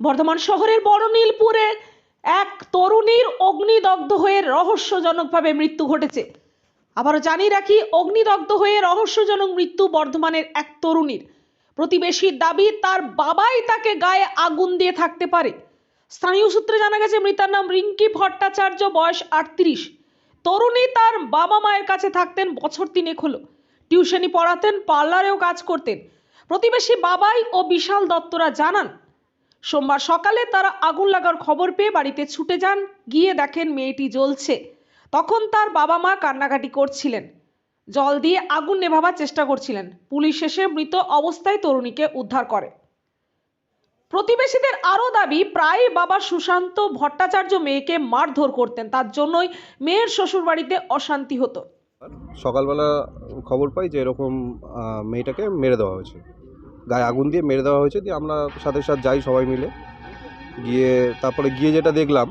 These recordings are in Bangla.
বর্ধমান শহরের বড়নীলপুরে এক তরুণীর অগ্নিদগ্ধ হয়ে রহস্যজনকভাবে মৃত্যু ঘটেছে। আবারও জানিয়ে রাখি, অগ্নিদগ্ধ হয়ে রহস্যজনক মৃত্যু বর্ধমানের এক তরুণীর। প্রতিবেশীর দাবি, তার বাবাই তাকে গায়ে আগুন দিয়ে থাকতে পারে। স্থানীয় সূত্রে জানা গেছে, মৃতার নাম রিঙ্কি ভট্টাচার্য, বয়স আটত্রিশ। তরুণী তার বাবা মায়ের কাছে থাকতেন, বছর তিনেক হলো। টিউশনি পড়াতেন, পার্লারেও কাজ করতেন। প্রতিবেশী বাবাই ও বিশাল দত্তরা জানান সোমবার সকালে তারা আগুন লাগার খবর পেয়ে বাড়িতে ছুটে যান, গিয়ে দেখেন মেয়েটি জ্বলছে। তখন তার বাবা মা কান্নাকাটি করছিলেন। জল দিয়ে আগুন নেভাবার চেষ্টা করছিলেন। পুলিশ এসে মৃত অবস্থায় তরুণীকে উদ্ধার করে। প্রতিবেশীদের আরও দাবি, প্রায় বাবা সুশান্ত ভট্টাচার্য মেয়েকে মারধর করতেন। তার জন্যই মেয়ের শ্বশুরবাড়িতে অশান্তি হতো। সকালবেলা খবর পাই যে এরকম মেয়েটাকে মেরে দেওয়া হয়েছে। গায়ে আগুন দিয়ে মেরে দেওয়া হয়েছে, দিয়ে আমরা সাথে সাথে যাই সবাই মিলে। গিয়ে তারপরে গিয়ে যেটা দেখলাম,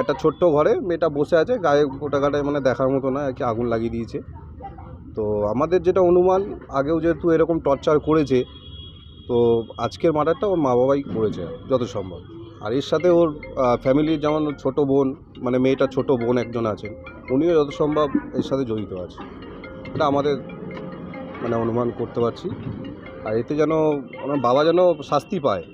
একটা ছোট্ট ঘরে মেয়েটা বসে আছে, গায়ে গোটা গাটায় মানে দেখার মতো না কি আগুন লাগিয়ে দিয়েছে। তো আমাদের যেটা অনুমান, আগেও যেহেতু এরকম টর্চার করেছে, তো আজকের মার্ডারটা ওর মা বাবাই করেছে যত সম্ভব আর এর সাথে ওর ফ্যামিলির যেমন ছোটো বোন মানে মেয়েটা ছোটো বোন একজন আছেন, উনিও যত সম্ভব এর সাথে জড়িত আছে। এটা আমাদের মানে অনুমান করতে পারছি। আর এতে যেন আমার বাবা যেন শাস্তি পায়।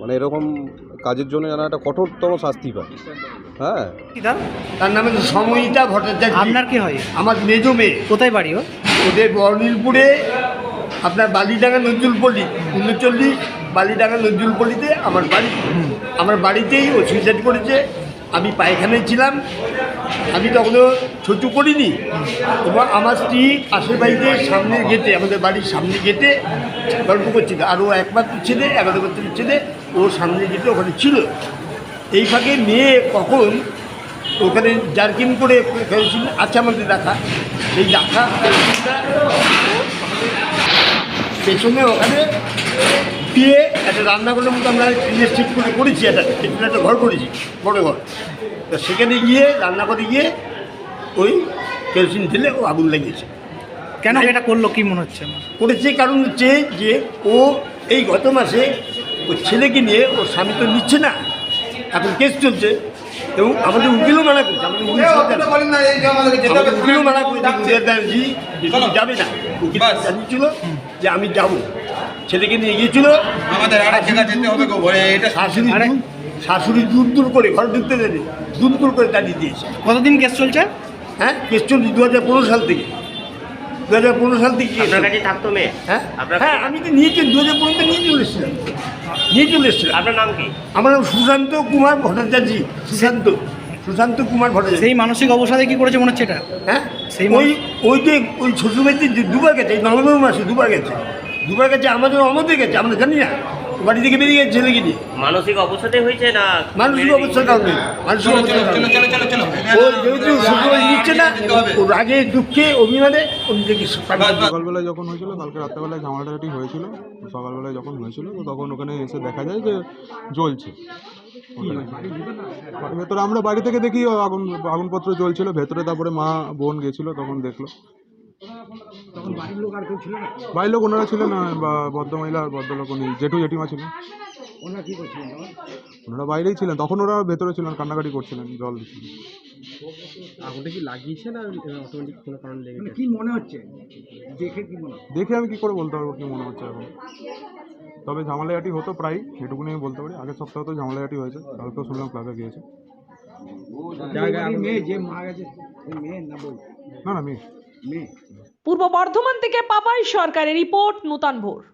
মানে এরকম কাজের জন্য যেন একটা কঠোরতম শাস্তি পায়। হ্যাঁ। কি তার নামে সময়িতা ভট্টাচার্য। আপনার কি হয়? আমার মেজো মেয়ে। কোথায় বাড়ি ও ওদের বর্ণিলপুরে আপনার বালিডাঙ্গা নজরুলপল্লী উনচল্লিশ বালিডাঙ্গা নজরুলপল্লীতে আমার বাড়ি। আমার বাড়িতেই ও সুইসাইড করেছে। আমি পায়খানায় ছিলাম। আমি তখনও ছুটু করিনি। এবং আমার স্ত্রী পাশের বাড়িতে সামনের গেটে, আমাদের বাড়ির সামনে গেটে গল্প করছিল। আর ও একমাত্র ছেলে, এগারো বছরের ছেলে ওর সামনে গেটে ওখানে ছিল। এই ফাঁকে মেয়ে কখন ওখানে জার্কিন করে ফেলেছিল আছে আমাদের রাখা সেই রাখা পেছনে ওখানে দিয়ে একটা রান্নাঘরের মতো আমরা ইয়ে ঠিক করে করেছি একটা একটা ঘর করেছি বড় ঘর। তো সেখানে গিয়ে রান্না করে গিয়ে ওই কেরোসিন ঢেলে ও আগুন লাগিয়েছে। কেন এটা করল কি মনে হচ্ছে আমার? করেছে কারণ হচ্ছে যে ও এই গত মাসে ওর ছেলেকে নিয়ে ওর স্বামী তো নিচ্ছে না এখন কেস চলছে। এবং আমাদের উকিলও মানা করছে আমাদের উকিল সরকার আমাদের উকিলও মানা করেছে উকিলের ব্যানার্জি তুমি যাবে না। উকিল জানিয়েছিল যে আমি যাব। ছেলেকে নিয়ে গিয়েছিল। আমাদের আর এক যেতে হবে গো ভরে এটা শাশুড়ি দূর- শাশুড়ি দূর দূর করে ঘর ঢুকতে দেয়নি দূর দূর করে দাঁড়িয়ে দিয়েছে। কতদিন কেস চলছে? হ্যাঁ কেস চলছে দু হাজার পনেরো সাল থেকে। দু হাজার পনেরো সাল থেকে case আপনার চলছে। কাছে থাকতো মেয়ে? হ্যাঁ আপনার হ্যাঁ আমি তো নিয়ে দু হাজার পনেরোতে নিয়ে চলে এসেছিলাম। নিয়ে চলে এসেছিলাম আপনার নাম কি? আমার নাম সুশান্ত কুমার ভট্টাচার্য। সুশান্ত? সুশান্ত কুমার ভট্টাচার্য। সেই মানসিক অবসাদে কি করেছে মনে হচ্ছে এটা? হ্যাঁ? সেই ওই ওই যে ওই শ্বশুরবাড়িতে যে দুবার গেছে এই নভেম্বর মাসে দুবার গেছে। দুবার গেছে আমাদের অমতে গেছে আমরা জানি না। বাড়ি থেকে বেরিয়ে গেছে ছেলেকে নিয়ে? মানসিক অবসাদে হয়েছে না? মানসিক অবস্থার কারণে। মানসিক চলো চলো অবস্থার কারণে ও যেহেতু শ্বশুরবাড়ি নিচ্ছে না রাগে দুঃখে অভিমানে ও নিজেকে সকালবেলায় যখন হয়েছিল কালকে রাত্রেবেলায় ঝামেলাটাটি হয়েছিল সকালবেলায় যখন হয়েছিল তো তখন ওখানে এসে দেখা যায় যে জ্বলছে। ভেতরে আমরা বাড়ি থেকে দেখি ও আগুন আগুনপত্র জ্বলছিল ভেতরে তারপরে মা বোন গেছিল তখন দেখল। বাড়ির লোক ওনারা ছিলেন না বা ভদ্রমহিলা আর ভদ্রলোক উনি জেঠু জেঠিমা ছিলেন। ওনারা বাইরেই ছিলেন তখন ওরা ভেতরে ছিলেন কান্নাকাটি করছিলেন জল দিচ্ছিলেন। আগুনটা কি লাগিয়েছে না অটোমেটিক কোনো কারণ লেগে গেছে? কি মনে হচ্ছে? দেখে কি মনে হচ্ছে? দেখে আমি কি করে বলতে পারব কি মনে হচ্ছে এখন? তবে ঝামেলাটি হতো প্রায় এটুকুনি আমি বলতে পারি। আগের সপ্তাহে তো ঝামেলাটি হয়েছে কালকেও শুনলাম ক্লাবে গিয়েছে। জায়গায় আগুন- মেয়ে যে মারা গেছে ওই মেয়ে না বউ না না মেয়ে। মেয়ে। পূর্ব বর্ধমান থেকে পাপাই সরকারের রিপোর্ট নূতন ভোর।